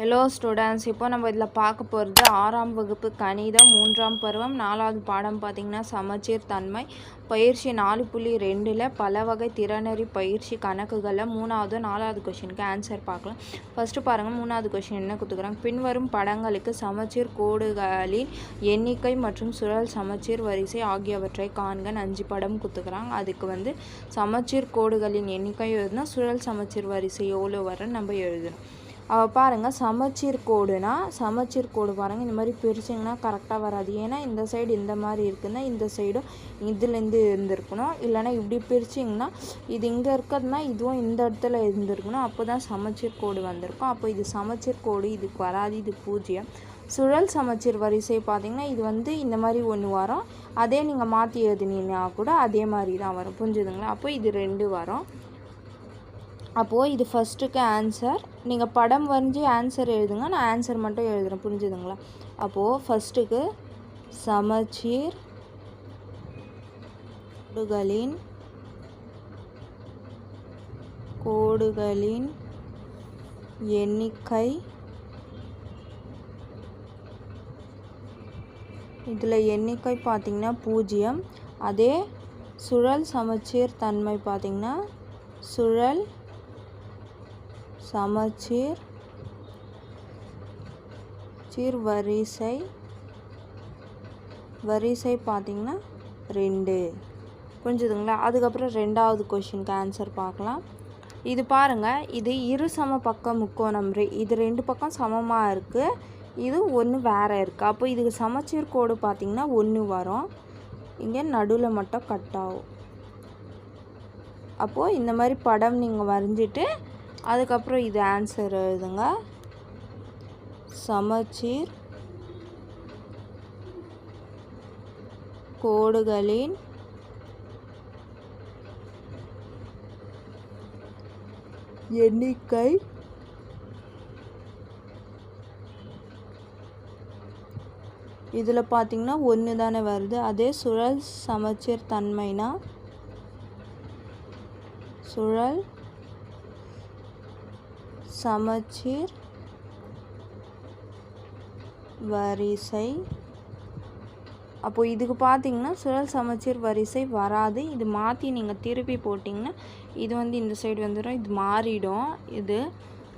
Hello students இப்போ நம்ம இதில் பார்க்க போகிறது ஆறாம் வகுப்பு கணிதம் மூன்றாம் பருவம் நாலாவது பாடம் பார்த்திங்கன்னா சமச்சீர் தன்மை பயிற்சி நாலு புள்ளி ரெண்டில் பல வகை திறனறி பயிற்சி கணக்குகளில் மூணாவது நாலாவது கொஷினுக்கு ஆன்சர் பார்க்கலாம். ஃபஸ்ட்டு பாருங்கள் மூணாவது கொஷின் என்ன கொடுத்துக்குறாங்க பின்வரும் படங்களுக்கு சமச்சீர் கோடுகளின் எண்ணிக்கை மற்றும் சுழல் சமச்சீர் வரிசை ஆகியவற்றை காண்க அஞ்சு படம் கொடுத்துக்குறாங்க அதுக்கு வந்து சமச்சீர் கோடுகளின் எண்ணிக்கை எழுதுனா சுழல் சமச்சீர் வரிசை எவ்வளோ வர நம்ம எழுதணும். பாருங்கள் சமச்சீர் கோடுனா சமச்சீர் கோடு பாருங்கள் இந்த மாதிரி பிரிச்சிங்கன்னா கரெக்டாக வராது. ஏன்னா இந்த சைடு இந்த மாதிரி இருக்குன்னா இந்த சைடும் இதுலேருந்து இருந்திருக்கணும். இல்லைன்னா இப்படி பிரிச்சிங்கன்னா இது இங்கே இருக்கிறதுனா இதுவும் இந்த இடத்துல இருந்திருக்கணும். அப்போ தான் சமச்சீர் கோடு வந்திருக்கும். அப்போ இது சமச்சீர் கோடு இதுக்கு வராது இது பூஜ்ஜியம். சுழல் சமச்சீர் வரிசை பார்த்திங்கன்னா இது வந்து இந்த மாதிரி ஒன்று வரும். அதே நீங்கள் மாற்றி எழுதினீங்கன்னா கூட அதே மாதிரி தான் வரும். புரிஞ்சுதுங்களா? அப்போ இது ரெண்டு வரும். அப்போது இது ஃபஸ்ட்டுக்கு ஆன்சர் நீங்கள் படம் வரைஞ்சி ஆன்சர் எழுதுங்க. நான் ஆன்சர் மட்டும் எழுதுகிறேன் புரிஞ்சுதுங்களா? அப்போது ஃபஸ்ட்டுக்கு சமச்சீர் கோடுகளின் கோடுகளின் எண்ணிக்கை. இதில் எண்ணிக்கை பார்த்திங்கன்னா பூஜ்ஜியம். அதே சுழல் சமச்சீர் தன்மை பார்த்திங்கன்னா சுழல் சமச்சீர் சீர் வரிசை வரிசை பார்த்திங்கன்னா ரெண்டு. புரிஞ்சுதுங்களா? அதுக்கப்புறம் ரெண்டாவது கொஷினுக்கு ஆன்சர் பார்க்கலாம். இது பாருங்கள் இது இரு சம பக்கம் முக்கோணம் இது ரெண்டு பக்கம் சமமாக இருக்குது இது ஒன்று வேறு இருக்குது அப்போ இதுக்கு சமச்சீர் கோடு பார்த்திங்கன்னா ஒன்று வரும். இங்கே நடுவில் மட்டும் கட் ஆகும். அப்போது இந்த மாதிரி படம் நீங்கள் வரைஞ்சிட்டு அதுக்கப்புறம் இது ஆன்சர் எழுதுங்க. சமச்சீர். கோடுகளின் எண்ணிக்கை இதில் பார்த்தீங்கன்னா ஒன்று தானே வருது. அதே சுழல் சமச்சீர் தன்மைனா சுழல் சமச்சீர் வரிசை. அப்போ இதுக்கு பார்த்தீங்கன்னா சுழல் சமச்சீர் வரிசை வராது. இது மாற்றி நீங்கள் திருப்பி போட்டிங்கன்னா இது வந்து இந்த சைடு வந்துடும் இது மாறிடும். இது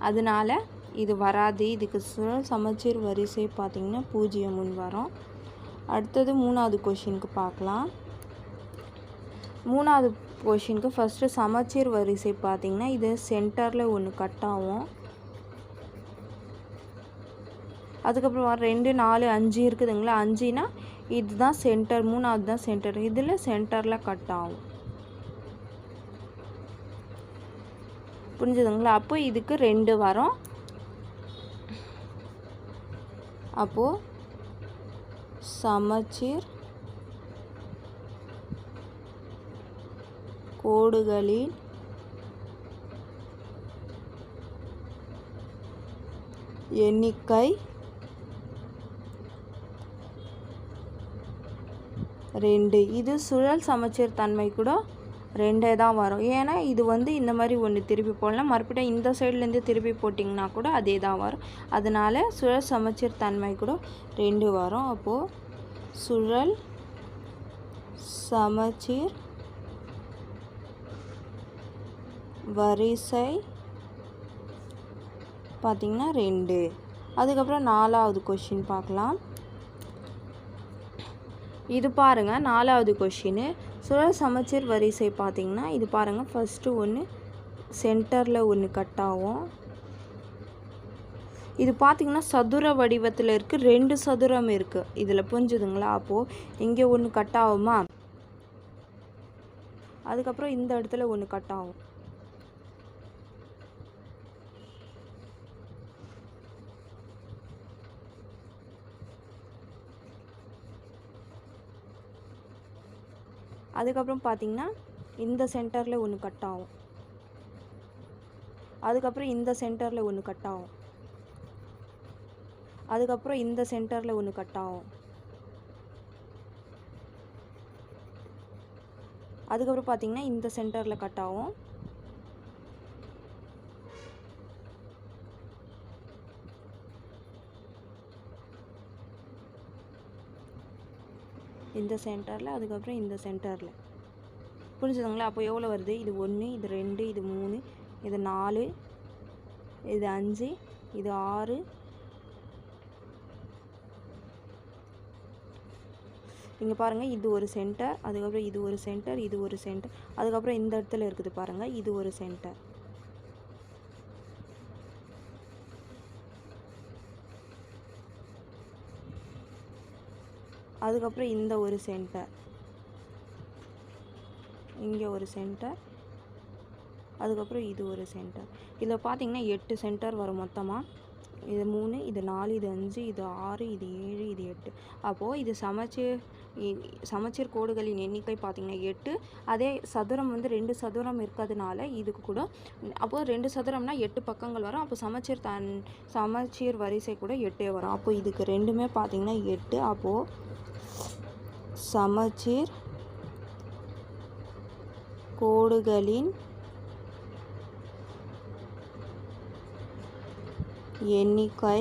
அதனால இது வராது. இதுக்கு சுழல் சமச்சீர் வரிசை பார்த்திங்கன்னா பூஜ்ஜியம் முன் வரும். அடுத்தது மூணாவது கொஷினுக்கு பார்க்கலாம் மூணாவது கொஷினுக்கு ஃபஸ்ட்டு சமச்சீர் வரிசை பார்த்திங்கன்னா இது சென்டரில் ஒன்று கட் ஆகும். அதுக்கப்புறம் ரெண்டு நாலு அஞ்சு இருக்குதுங்களா? அஞ்சுனா இதுதான் சென்டர் மூணாவது தான் சென்டர் இதில் சென்டரில் கட் ஆகும். புரிஞ்சுதுங்களா? அப்போ இதுக்கு ரெண்டு வரும். அப்போது சமச்சீர் கோடுகளில் எண்ணிக்கை ரெண்டு. இது சுழல் சமச்சீர் தன்மை கூட ரெண்டே தான் வரும். ஏன்னா இது வந்து இந்த மாதிரி ஒன்று திருப்பி போடலாம். மறுபடியும் இந்த சைட்லேருந்து திருப்பி போட்டிங்கன்னா கூட அதே தான் வரும். அதனால் சுழல் சமச்சீர் தன்மை கூட ரெண்டு வரும். அப்போது சுழல் சமச்சீர் வரிசை பார்த்திங்கன்னா ரெண்டு. அதுக்கப்புறம் நாலாவது கொஷின் பார்க்கலாம். இது பாருங்கள் நாலாவது கொஷின்னு சுழல் சமச்சீர் வரிசை பார்த்திங்கன்னா இது பாருங்கள் ஃபஸ்ட்டு ஒன்று சென்டரில் ஒன்று கட் ஆகும். இது பார்த்திங்கன்னா சதுர வடிவத்தில் இருக்குது ரெண்டு சதுரம் இருக்குது இதில் புரிஞ்சுதுங்களா? அப்போது இங்கே ஒன்று கட் ஆகுமா? அதுக்கப்புறம் இந்த இடத்துல ஒன்று கட் ஆகும். அதுக்கப்புறம் பார்த்திங்கன்னா இந்த சென்டரில் ஒன்று கட் ஆகும். அதுக்கப்புறம் இந்த சென்டரில் ஒன்று கட் ஆகும். அதுக்கப்புறம் இந்த சென்டரில் ஒன்று கட் ஆகும். அதுக்கப்புறம் பார்த்தீங்கன்னா இந்த சென்டரில் கட் ஆகும். இந்த சென்டரில் அதுக்கப்புறம் இந்த சென்டரில். புரிஞ்சுதுங்களா? அப்போ எவ்வளோ வருது? இது ஒன்று இது ரெண்டு இது மூணு இது நாலு இது அஞ்சு இது ஆறு. இங்கே பாருங்கள் இது ஒரு சென்டர் அதுக்கப்புறம் இது ஒரு சென்டர் இது ஒரு சென்டர் அதுக்கப்புறம் இந்த இடத்துல இருக்குது பாருங்கள் இது ஒரு சென்டர். அதுக்கப்புறம் இந்த ஒரு சென்டர் இங்கே ஒரு சென்டர் அதுக்கப்புறம் இது ஒரு சென்டர் இதில் பார்த்தீங்கன்னா எட்டு சென்டர் வரும் மொத்தமாக இது மூணு இது நாலு இது அஞ்சு இது ஆறு இது ஏழு இது எட்டு. அப்போது இது சமச்சீர் சமச்சீர் கோடுகளின் எண்ணிக்கை பார்த்திங்கன்னா எட்டு. அதே சதுரம் வந்து ரெண்டு சதுரம் இருக்கிறதுனால இதுக்கு கூட அப்போது ரெண்டு சதுரம்னா எட்டு பக்கங்கள் வரும். அப்போ சமச்சீர் தன் சமச்சீர் வரிசை கூட எட்டே வரும். அப்போ இதுக்கு ரெண்டுமே பார்த்தீங்கன்னா எட்டு. அப்போது சமச்சீர் கோடுகளின் எண்ணிக்கை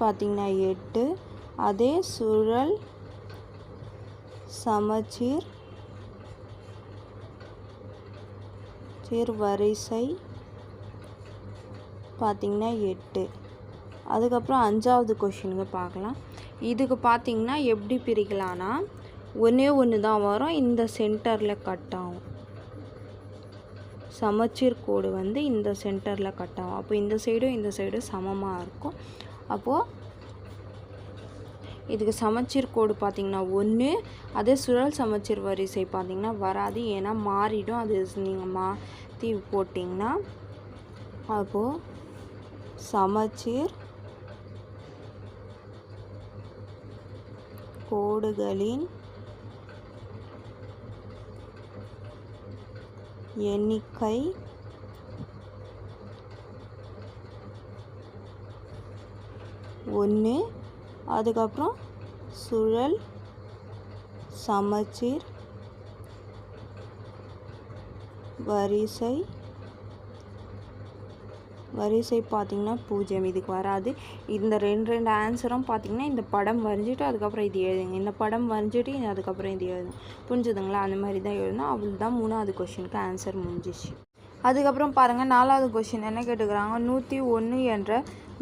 பார்த்தீங்கன்னா எட்டு. அதே சுழல் சமச்சீர் சீர் வரிசை பார்த்திங்கன்னா எட்டு. அதுக்கப்புறம் அஞ்சாவது கொஷினுக்கு பார்க்கலாம். இதுக்கு பார்த்தீங்கன்னா எப்படி பிரிக்கலான்னா ஒன்றே ஒன்று தான் வரும். இந்த சென்டரில் கட் ஆகும். சமச்சீர் கோடு வந்து இந்த சென்டரில் கட் ஆகும் அப்போ இந்த சைடும் இந்த சைடும் சமமாக இருக்கும். அப்போது இதுக்கு சமச்சீர் கோடு பார்த்தீங்கன்னா ஒன்று அதே சுழல் சமச்சீர் வரிசை பார்த்திங்கன்னா வராது. ஏன்னா மாறிடும். அது நீங்கள் மாற்றி போட்டிங்கன்னா அப்போது சமச்சீர் கோடுகளின் எண்ணிக்கை ஒன்று. அதுக்கப்புறம் சுழல் சமச்சீர் வரிசை வரிசை பார்த்திங்கன்னா பூஜ்ஜியம். இதுக்கு வராது. இந்த ரெண்டு ரெண்டு ஆன்சரும் பார்த்தீங்கன்னா இந்த படம் வரைஞ்சிட்டு அதுக்கப்புறம் இது எழுதுங்க. இந்த படம் வரைஞ்சிட்டு இது அதுக்கப்புறம் இது எழுதுங்க. புரிஞ்சுதுங்களா? அந்த மாதிரி தான் எழுதணும் அவள் தான் மூணாவது கொஷினுக்கு ஆன்சர் முடிஞ்சிச்சு. அதுக்கப்புறம் பாருங்கள் நாலாவது கொஷின் என்ன கேட்டுக்கிறாங்க? நூற்றி ஒன்று என்ற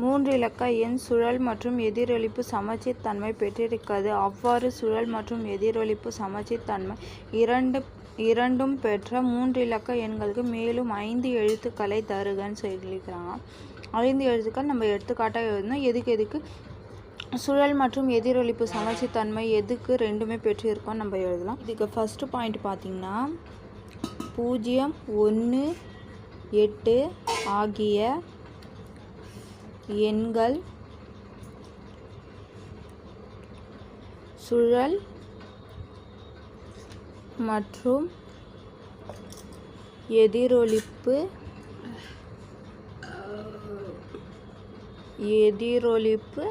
மூன்று இலக்க எண் சுழல் மற்றும் எதிரொலிப்பு சமச்சீர் தன்மை பெற்றிருக்காது அவ்வாறு சுழல் மற்றும் எதிரொலிப்பு சமச்சீர் தன்மை இரண்டு இரண்டும் பெற்ற மூன்று இலக்க எண்களுக்கு மேலும் ஐந்து எழுத்துக்களை தருகன்னு சொல்லியிருக்கிறாங்க. ஐந்து எழுத்துக்கள் நம்ம எடுத்துக்காட்டாக எழுதணும் எதுக்கு எதுக்கு? சுழல் மற்றும் எதிரொலிப்பு சமச்சித்தன்மை எதுக்கு ரெண்டுமே பெற்றிருக்கோம் நம்ம எழுதலாம். இதுக்கு ஃபஸ்ட்டு பாயிண்ட் பார்த்தீங்கன்னா பூஜ்ஜியம் ஒன்று எட்டு ஆகிய எண்கள் சுழல் மற்றும் எதிரொலிப்பு. எதிரொலிப்பு.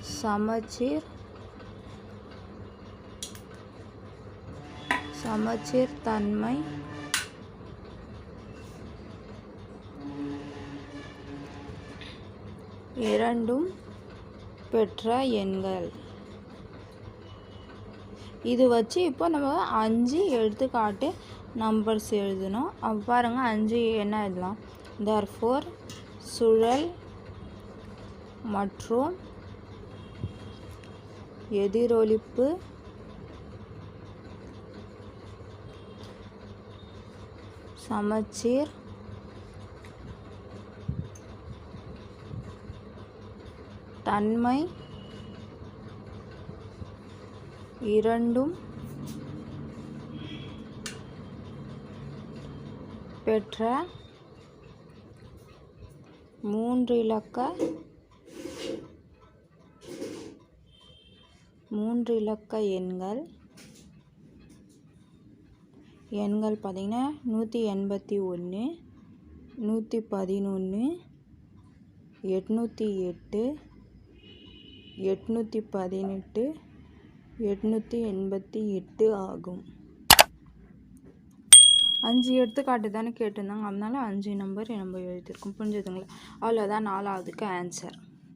சமச்சீர். சமச்சீர் தன்மை. இரண்டும் பெற்ற எண்கள். இது வச்சு இப்போ நம்ம அஞ்சு எடுத்துக்காட்டு நம்பர்ஸ் எழுதணும். அப்போ பாருங்கள் அஞ்சு என்ன எழுதலாம்? தர்ஃபோர் சுழல் மற்றும் எதிரொலிப்பு சமச்சீர் தன்மை இரண்டும் பெற்ற மூன்று இலக்க மூன்று இலக்க எண்கள். எண்கள் பார்த்திங்கன்னா நூற்றி எண்பத்தி ஒன்று நூற்றி பதினொன்று எட்நூற்றி எட்டு எட்நூற்றி பதினெட்டு எட்நூற்றி எண்பத்தி எட்டு ஆகும். அஞ்சு எடுத்துக்காட்டு தானே கேட்டிருந்தாங்க. அதனால அஞ்சு நம்பர் நம்ம எழுதியிருக்கோம். புரிஞ்சுதுங்களா? அவ்வளோதான் நாலாவதுக்கு ஆன்சர்